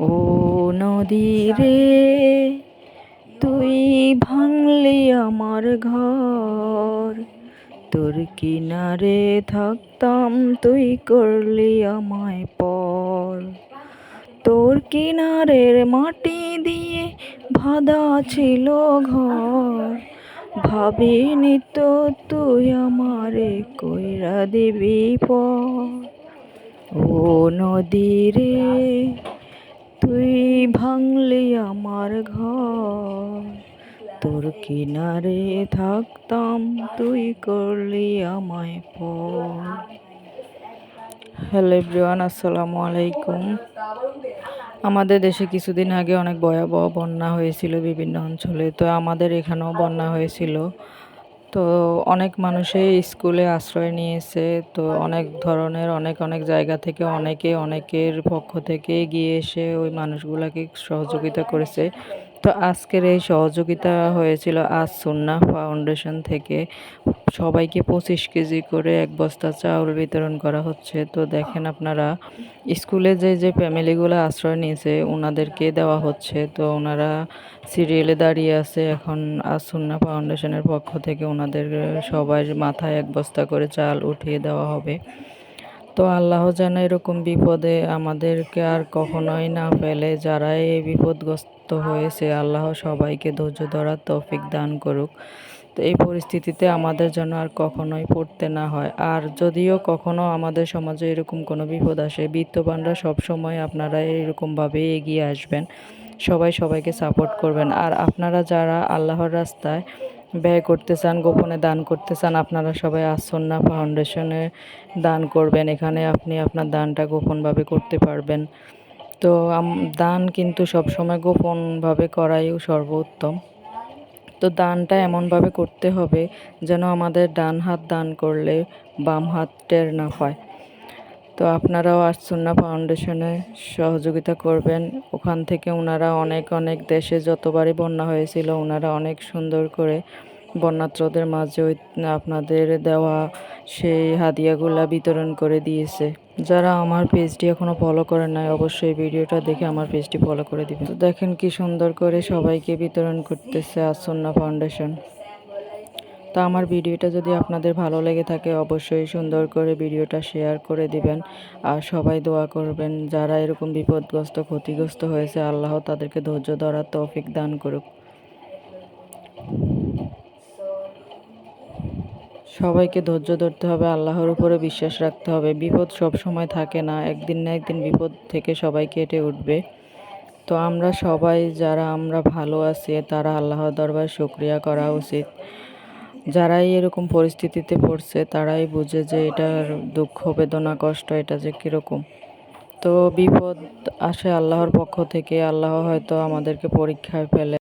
ও নদী রে, তুই ভাঙলি আমার ঘর। তোর কিনারে থাকতাম, তুই করলি আমায় পর। তোর কিনারের মাটি দিয়ে ভাদা ছিল ঘর। ভাবিনি তো তুই আমারে কইরা দিবি পর। ও নদী রে তুই ভাঙলি আমার ঘর। তোর কিনারে থাকতাম তুই করলি আমায় পর। হ্যালো এভরিওয়ান, আসসালামু আলাইকুম। আমাদের দেশে কিছুদিন আগে অনেক ভয়াবহ বন্যা হয়েছিল বিভিন্ন অঞ্চলে। তো আমাদের এখানেও বন্যা হয়েছিল। তো অনেক মানুষই স্কুলে আশ্রয় নিয়েছে, তো অনেক ধরনের, অনেক অনেক জায়গা থেকে অনেকে, অনেকের পক্ষ থেকে গিয়ে এসে ওই মানুষগুলোকে সহযোগিতা করেছে। তো আজকের এই সহযোগিতা হয়েছিল আজ সুন্না ফাউন্ডেশন থেকে। সবাইকে পঁচিশ কেজি করে এক বস্তা চাউল বিতরণ করা হচ্ছে। তো দেখেন আপনারা, স্কুলে যে যে ফ্যামিলিগুলো আশ্রয় নিয়েছে ওনাদেরকে দেওয়া হচ্ছে। তো ওনারা সিরিয়ালে দাঁড়িয়ে আছে। এখন আসুন্না ফাউন্ডেশনের পক্ষ থেকে ওনাদের সবাই মাথায় এক বস্তা করে চাল উঠিয়ে দেওয়া হবে। তো আল্লাহ যেন এরকম বিপদে আমাদেরকে আর কখনোই না ফেলে। যারা এই বিপদগ্রস্ত হয়েছে, আল্লাহ সবাইকে ধৈর্য ধরার তৌফিক দান করুক। তো এই পরিস্থিতিতে আমাদের যেন আর কখনোই পড়তে না হয়। আর যদিও কখনো আমাদের সমাজে এরকম কোনো বিপদ আসে, বিত্তবানরা সবসময় আপনারা এরকমভাবে এগিয়ে আসবেন। সবাই সবাইকে সাপোর্ট করবেন। আর আপনারা যারা আল্লাহর রাস্তায় ব্যয় করতে চান, গোপনে দান করতে চান, আপনারা সবাই আসন্না ফাউন্ডেশনে দান করবেন। এখানে আপনি আপনার দানটা গোপনভাবে করতে পারবেন। তো দান কিন্তু সবসময় গোপনভাবে করাই সর্বোত্তম। তো দানটা এমনভাবে করতে হবে যেন আমাদের ডান হাত দান করলে বাম হাত টের না পায় তো আপনারাও আসুন্না ফাউন্ডেশনে সহযোগিতা করবেন। ওখান থেকে ওনারা অনেক অনেক দেশে যতবারই বন্যা হয়েছিল ওনারা অনেক সুন্দর করে বন্যাত্রদের মাঝে আপনাদের দেওয়া সেই হাদিয়াগুলা বিতরণ করে দিয়েছে। যারা আমার পেজটি এখনও ফলো করেন নাই, অবশ্যই ভিডিওটা দেখে আমার পেজটি ফলো করে দিবেন। তো দেখেন কি সুন্দর করে সবাইকে বিতরণ করতেছে আসন্না ফাউন্ডেশন। তা আমার ভিডিওটা যদি আপনাদের ভালো লেগে থাকে, অবশ্যই সুন্দর করে ভিডিওটা শেয়ার করে দিবেন। আর সবাই দোয়া করবেন, যারা এরকম বিপদগ্রস্ত, ক্ষতিগ্রস্ত হয়েছে, আল্লাহ তাদেরকে ধৈর্য ধরার তৌফিক দান করুক। সবাইকে ধৈর্য ধরতে হবে, আল্লাহর উপরে বিশ্বাস রাখতে হবে। বিপদ সব সময় থাকে না, একদিন না একদিন বিপদ থেকে সবাই কেটে উঠবে। তো আমরা সবাই যারা আমরা ভালো আছি, তারা আল্লাহর দরবার শুক্রিয়া করা উচিত। যারাই এরকম পরিস্থিতিতে পড়ছে, তারাই বুঝে যে এটার দুঃখ, বেদনা, কষ্ট, এটা যে কীরকম। তো বিপদ আসে আল্লাহর পক্ষ থেকে, আল্লাহ হয়তো আমাদেরকে পরীক্ষায় ফেলে।